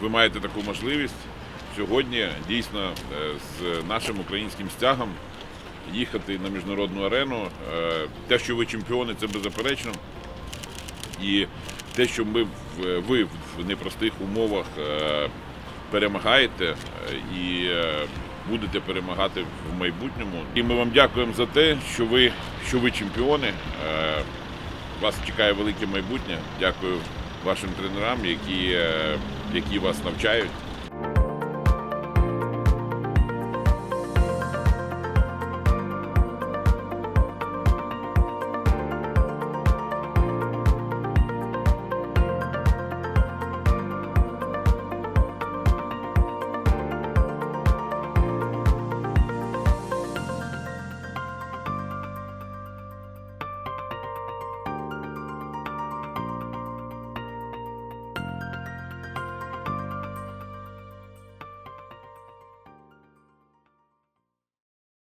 ви маєте таку можливість сьогодні дійсно е, з нашим українським стягом їхати на міжнародну арену. Е, Те, що ви чемпіони, це беззаперечно. І те, що ми ви в непростих умовах е, перемагаєте і будете перемагати в майбутньому. І ми вам дякуємо за те, що ви, що ви чемпіони. Вас чекає велике майбутнє. Дякую вашим тренерам, які, е, які вас навчають.